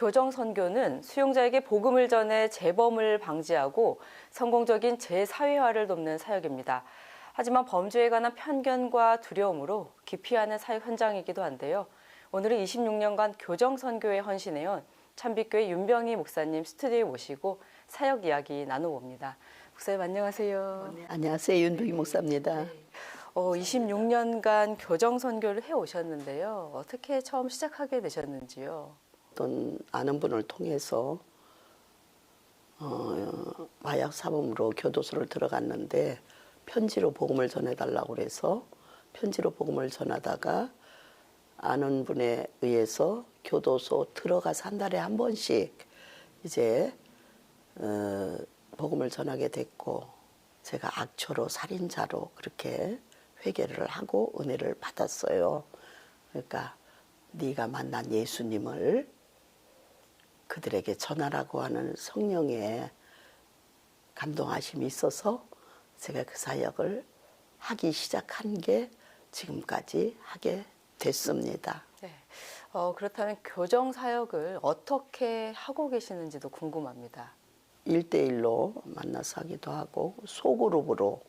교정 선교는 수용자에게 복음을 전해 재범을 방지하고 성공적인 재사회화를 돕는 사역입니다. 하지만 범죄에 관한 편견과 두려움으로 기피하는 사역 현장이기도 한데요. 오늘은 26년간 교정 선교에 헌신해온 참빛교회 윤병희 목사님 스튜디오에 모시고 사역 이야기 나눠봅니다. 목사님 안녕하세요. 안녕하세요. 윤동희 목사입니다. 어, 26년간 교정 선교를 해 오셨는데요. 어떻게 처음 시작하게 되셨는지요? 어떤 아는 분을 통해서 어, 마약 사범으로 교도소를 들어갔는데 편지로 복음을 전해달라고 그래서 편지로 복음을 전하다가 아는 분에 의해서 교도소 들어가서 한 달에 한 번씩 이제 어, 복음을 전하게 됐고 제가 악초로 살인자로 그렇게 회개를 하고 은혜를 받았어요. 그러니까 네가 만난 예수님을 그들에게 전하라고 하는 성령의 감동하심이 있어서 제가 그 사역을 하기 시작한 게 지금까지 하게 됐습니다. 네. 어, 그렇다면 교정 사역을 어떻게 하고 계시는지도 궁금합니다. 일대일로 만나서 하기도 하고 소그룹으로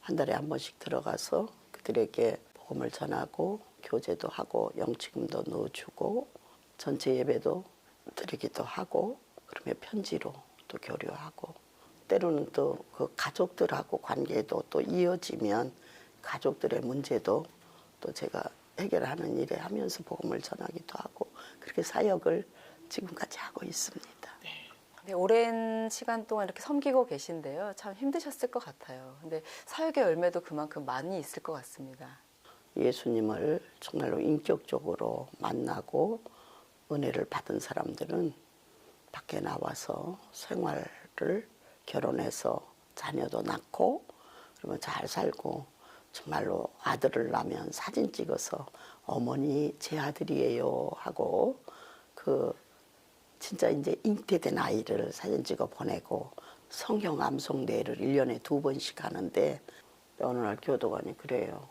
한 달에 한 번씩 들어가서 그들에게 복음을 전하고 교제도 하고 영치금도 넣어주고 전체 예배도 드리기도 하고 그러면 편지로 또 교류하고 때로는 또 그 가족들하고 관계도 또 이어지면 가족들의 문제도 또 제가 해결하는 일에 하면서 복음을 전하기도 하고 그렇게 사역을 지금까지 하고 있습니다. 네, 오랜 시간 동안 이렇게 섬기고 계신데요. 참 힘드셨을 것 같아요. 근데 사역의 열매도 그만큼 많이 있을 것 같습니다. 예수님을 정말로 인격적으로 만나고 은혜를 받은 사람들은 밖에 나와서 생활을 결혼해서 자녀도 낳고 그러면 잘 살고 정말로 아들을 낳으면 사진 찍어서 어머니 제 아들이에요 하고 그 진짜 이제 잉태된 아이를 사진 찍어 보내고 성경 암송 대회를 일년에두 번씩 하는데 어느 날 교도관이 그래요.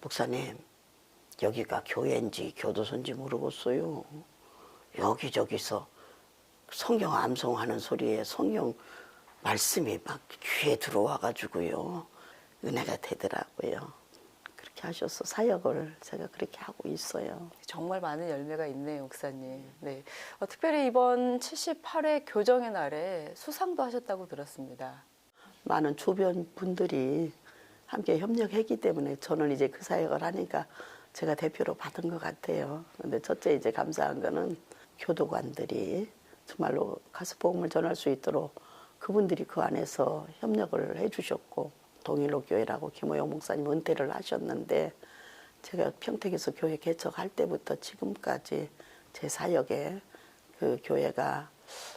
목사님, 여기가 교회인지 교도소인지 모르겠어요. 여기저기서 성경 암송하는 소리에 성경 말씀이 막 귀에 들어와가지고요. 은혜가 되더라고요. 그렇게 하셔서 사역을 제가 그렇게 하고 있어요. 정말 많은 열매가 있네요, 목사님. 네. 어, 특별히 이번 78회 교정의 날에 수상도 하셨다고 들었습니다. 많은 주변 분들이 함께 협력했기 때문에 저는 이제 그 사역을 하니까 제가 대표로 받은 것 같아요. 근데 첫째 이제 감사한 거는 교도관들이 정말로 가서 복음을 전할 수 있도록 그분들이 그 안에서 협력을 해주셨고 동일로 교회라고 김호영 목사님 은퇴를 하셨는데 제가 평택에서 교회 개척할 때부터 지금까지 제 사역에 그 교회가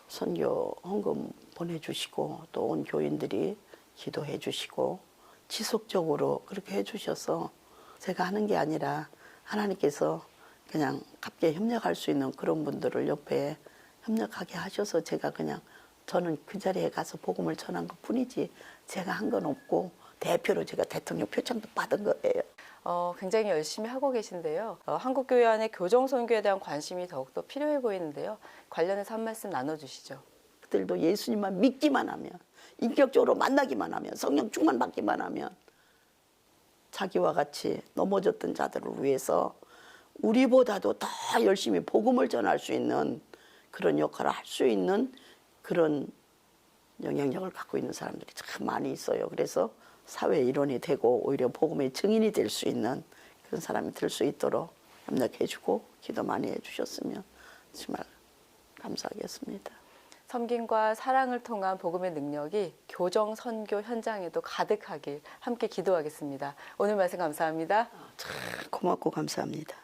선교 헌금 보내주시고 또 온 교인들이 기도해 주시고 지속적으로 그렇게 해주셔서 제가 하는 게 아니라 하나님께서 그냥 함께 협력할 수 있는 그런 분들을 옆에 협력하게 하셔서 제가 그냥 저는 그 자리에 가서 복음을 전한 것 뿐이지 제가 한 건 없고 대표로 제가 대통령 표창도 받은 거예요. 어, 굉장히 열심히 하고 계신데요. 어, 한국교회 안의 교정 선교에 대한 관심이 더욱더 필요해 보이는데요. 관련해서 한 말씀 나눠주시죠. 그들도 예수님만 믿기만 하면 인격적으로 만나기만 하면 성령 충만 받기만 하면 자기와 같이 넘어졌던 자들을 위해서 우리보다도 더 열심히 복음을 전할 수 있는 그런 역할을 할 수 있는 그런 영향력을 갖고 있는 사람들이 참 많이 있어요. 그래서 사회 일원이 되고 오히려 복음의 증인이 될 수 있는 그런 사람이 될 수 있도록 협력해주고 기도 많이 해주셨으면 정말 감사하겠습니다. 섬김과 사랑을 통한 복음의 능력이 교정 선교 현장에도 가득하길 함께 기도하겠습니다. 오늘 말씀 감사합니다. 고맙고 감사합니다.